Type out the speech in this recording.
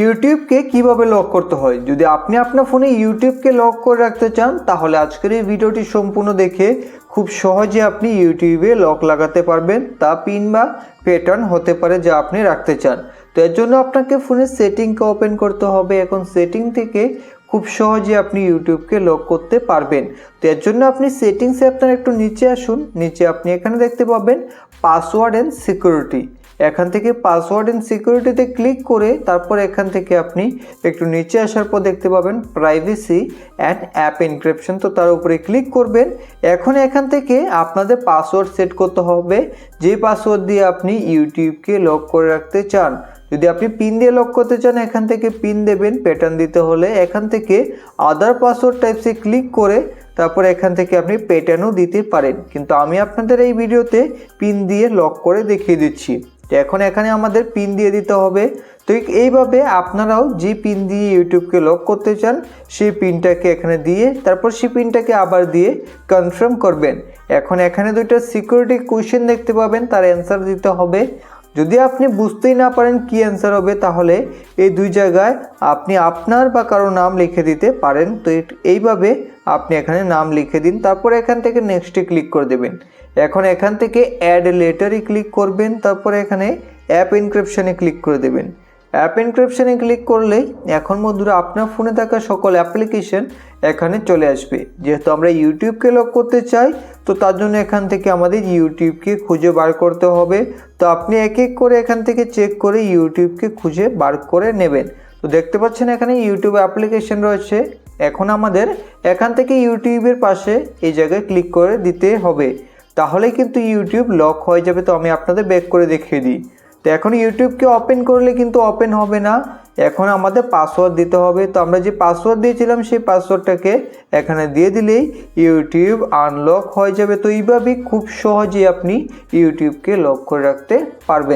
ইউটিউবকে কীভাবে লক করতে হয়? যদি আপনি আপনার ফোনে ইউটিউবকে লক করে রাখতে চান, তাহলে আজকের এই ভিডিওটি সম্পূর্ণ দেখে খুব সহজে আপনি ইউটিউবে লক লাগাতে পারবেন। তা পিন বা প্যাটার্ন হতে পারে যা আপনি রাখতে চান। তো এর জন্য আপনাকে ফোনের সেটিংকে ওপেন করতে হবে। এখন সেটিং থেকে খুব সহজে আপনি ইউটিউবকে লক করতে পারবেন। তো এর জন্য আপনি সেটিংসে আপনার একটু নিচে আসুন। নিচে আপনি এখানে দেখতে পাবেন পাসওয়ার্ড অ্যান্ড সিকিউরিটি এখান থেকে পাসওয়ার্ড অ্যান্ড সিকিউরিটিতে ক্লিক করে তারপর এখান থেকে আপনি একটু নিচে আসার পর দেখতে পাবেন প্রাইভেসি অ্যান্ড অ্যাপ এনক্রিপশন তো তার উপরে ক্লিক করবেন। এখন এখান থেকে আপনাদের পাসওয়ার্ড সেট করতে হবে। যে পাসওয়ার্ড দিয়ে আপনি ইউটিউবকে লক করে রাখতে চান। যদি আপনি পিন দিয়ে লক করতে চান, এখান থেকে পিন দেবেন। প্যাটার্ন দিতে হলে এখান থেকে আদার পাসওয়ার্ড টাইপসে ক্লিক করে তারপর এখান থেকে আপনি প্যাটার্নও দিতে পারেন। কিন্তু আমি আপনাদের এই ভিডিওতে পিন দিয়ে লক করে দেখিয়ে দিচ্ছি। তো এখন এখানে আমাদের পিন দিয়ে দিতে হবে। তো এইভাবে আপনারাও যে পিন দিয়ে ইউটিউবকে লক করতে চান, সেই পিনটাকে এখানে দিয়ে, তারপর সেই পিনটাকে আবার দিয়ে কনফার্ম করবেন। এখন এখানে দুইটা সিকিউরিটি কোয়েশ্চেন দেখতে পাবেন, তার অ্যান্সার দিতে হবে। যদি আপনি বুঝতেই না পারেন কি অ্যান্সার হবে, তাহলে এই দুই জায়গায় আপনি আপনার বা কারও নাম লিখে দিতে পারেন। তো এইভাবে আপনি এখানে নাম লিখে দিন, তারপর এখান থেকে নেক্সটে ক্লিক করে দেবেন। এখন এখান থেকে অ্যাড লেটারে ক্লিক করবেন, তারপর এখানে অ্যাপ ইনক্রিপশনে ক্লিক করে দেবেন। অ্যাপ ইনক্রিপশনে ক্লিক করলেই এখন বন্ধুরা আপনার ফোনে থাকা সকল অ্যাপ্লিকেশন এখানে চলে আসবে। যেহেতু আমরা ইউটিউবকে লক করতে চাই তো তার জন্য এখান থেকে আমাদের ইউটিউবকে খুঁজে বার করতে হবে। তো আপনি এক এক করে এখান থেকে চেক করে ইউটিউবকে খুঁজে বার করে নেবেন। তো দেখতে পাচ্ছেন এখানে ইউটিউব অ্যাপ্লিকেশন রয়েছে। এখন আমাদের এখান থেকে ইউটিউবের পাশে এই জায়গায় ক্লিক করে দিতে হবে। তাহলে কিন্তু ইউটিউব লক হয়ে যাবে। তো আমি আপনাদের ব্যাক করে দেখিয়ে দিই। তো এখন ইউটিউবকে ওপেন করলে কিন্তু ওপেন হবে না। এখন আমাদের পাসওয়ার্ড দিতে হবে। তো আমরা যে পাসওয়ার্ড দিয়েছিলাম, সেই পাসওয়ার্ডটাকে এখানে দিয়ে দিলেই ইউটিউব আনলক হয়ে যাবে। তো এইভাবেই খুব সহজেই আপনি ইউটিউবকে লক করে রাখতে পারবেন।